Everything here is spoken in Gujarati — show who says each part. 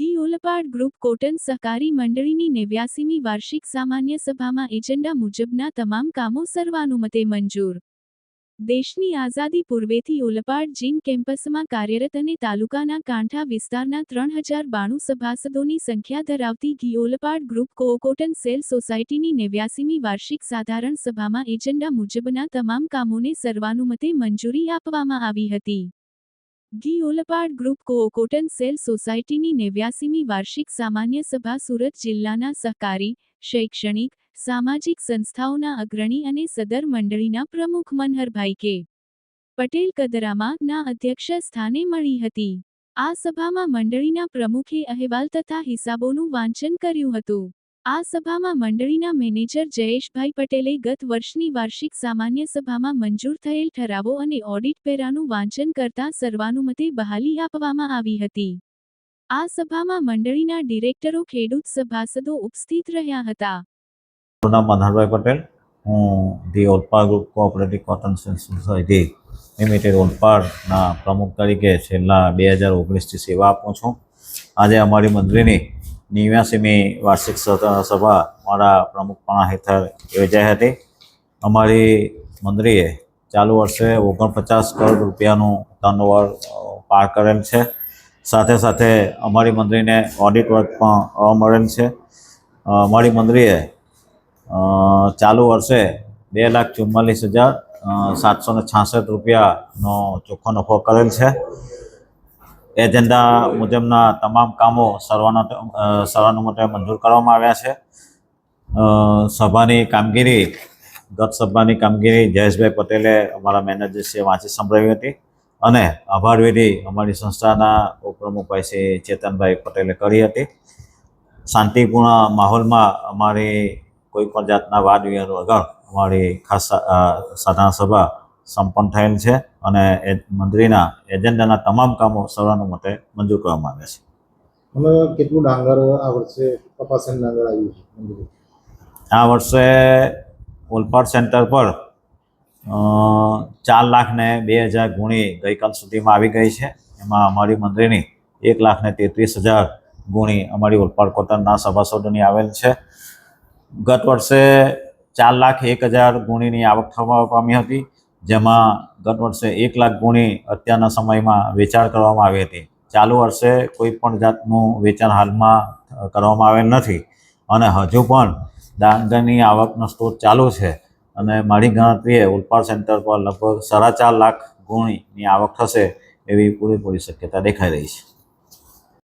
Speaker 1: ઓલપાડ ગ્રુપ કોટન સહકારી મંડળીની નેવ્યાસીમી વાર્ષિક સામાન્ય સભામાં એજન્ડા મુજબના તમામ કામો સર્વાનુમતે મંજૂર. દેશની આઝાદી પૂર્વેથી ઓલપાડ જીન કેમ્પસમાં કાર્યરત અને તાલુકાના કાંઠા વિસ્તારના ત્રણ હજાર બાણું સભાસદોની સંખ્યા ધરાવતી ઘી ઓલપાડ ગ્રુપ કોઓકોટન સેલ સોસાયટીની નેવ્યાસીમી વાર્ષિક સાધારણ સભામાં એજન્ડા મુજબના તમામ કામોને સર્વાનુમતે મંજૂરી આપવામાં આવી હતી. ઘી ઓલપાડ ગ્રુપ કોઓકોટન સેલ સોસાયટીની નેવ્યાસીમી વાર્ષિક સામાન્ય સભા સુરત જિલ્લાના સહકારી, શૈક્ષણિક, સામાજિક સંસ્થાઓના અગ્રણી અને સદર મંડળીના પ્રમુખ મનહરભાઈ કે. પટેલ કદરામાં ના અધ્યક્ષ સ્થાને મળી હતી. આ સભામાં મંડળીના પ્રમુખે અહેવાલ તથા હિસાબોનું વાંચન કર્યું હતું. આ સભામાં મંડળીના મેનેજર જયેશભાઈ પટેલે ગત વર્ષની વાર્ષિક સામાન્ય સભામાં મંજૂર થયેલ ઠરાવો અને ઓડિટ પેરાનું વાંચન કરતા સર્વાનુમતે બહાલી આપવામાં આવી હતી. આ સભામાં મંડળીના ડિરેક્ટરો, ખેડૂત સભાસદો ઉપસ્થિત રહ્યા હતા.
Speaker 2: નામ મનહરભાઈ પટેલ. હું the Olpad group cooperative cotton society limited ઓલપાડના પ્રમુખ તરીકે છેલ્લા બે હજાર ઓગણીસથી સેવા આપું છું. આજે અમારી મંડળીની નેવ્યાસીમી વાર્ષિક સભા મારા પ્રમુખપણા હેઠળ યોજાઈ હતી. અમારી મંડળીએ ચાલુ વર્ષે ઓગણપચાસ કરોડ રૂપિયાનું ટર્નઓવર પાર કરેલ છે. સાથે સાથે અમારી મંડળીને ઓડિટ વર્ક પણ મળેલ છે. અમારી મંડળીએ ચાલુ વર્ષે બે લાખ ચુમ્માલીસ હજાર સાતસો ને છાસઠ રૂપિયાનો ચોખ્ખો નફો કરેલ છે. એજન્ડા મુજબના તમામ કામો સર્વાના સર્વાનુમતે મંજૂર કરવામાં આવ્યા છે. સભાની કામગીરી, ગત સભાની કામગીરી જયેશભાઈ પટેલે અમારા મેનેજરશ્રીએ વાંચી સંભળાવી હતી અને આભારવિધિ અમારી સંસ્થાના ઉપપ્રમુખભાઈ શ્રી ચેતનભાઈ પટેલે કરી હતી. શાંતિપૂર્ણ માહોલમાં અમારી કોઈ પણ જાતના વાદ વિવાદ વગર અમારી ખાસ સાધારણ સભા સંપન્ન થયેલ છે અને એ મંત્રીના એજન્ડાના તમામ કામો સર્વાનુમતે મંજૂર કરવામાં આવ્યા છે.
Speaker 3: અમે કેટલું ડાંગર આ વર્ષે કપાસન ડાંગર આવ્યું છે
Speaker 2: આ વર્ષે ઓલપાડ સેન્ટર પર ચાર લાખ ને બે હજાર ગુણી ગઈકાલ સુધીમાં આવી ગઈ છે. એમાં અમારી મંત્રીની એક લાખ ને તેત્રીસ હજાર ગુણી અમારી ઓલપાડ કોટનના સભાસદોની આવેલ છે. ગત વર્ષે ચાર લાખ એક હજાર ગુણીની આવક થવા પામી હતી. જેમાં ગત વર્ષે એક લાખ ગુણી અત્યારના સમયમાં વેચાણ કરવામાં આવી હતી. ચાલુ વર્ષે કોઈ પણ જાતનું વેચાણ હાલમાં કરવામાં આવેલ નથી અને હજુ પણ ડાંગરની આવકનો સ્ત્રોત ચાલુ છે અને મારી ગણતરીએ ઉલપાડ સેન્ટર પર લગભગ સાડા ચાર લાખ ગુણીની આવક થશે એવી પૂરેપૂરી શક્યતા દેખાઈ રહી છે.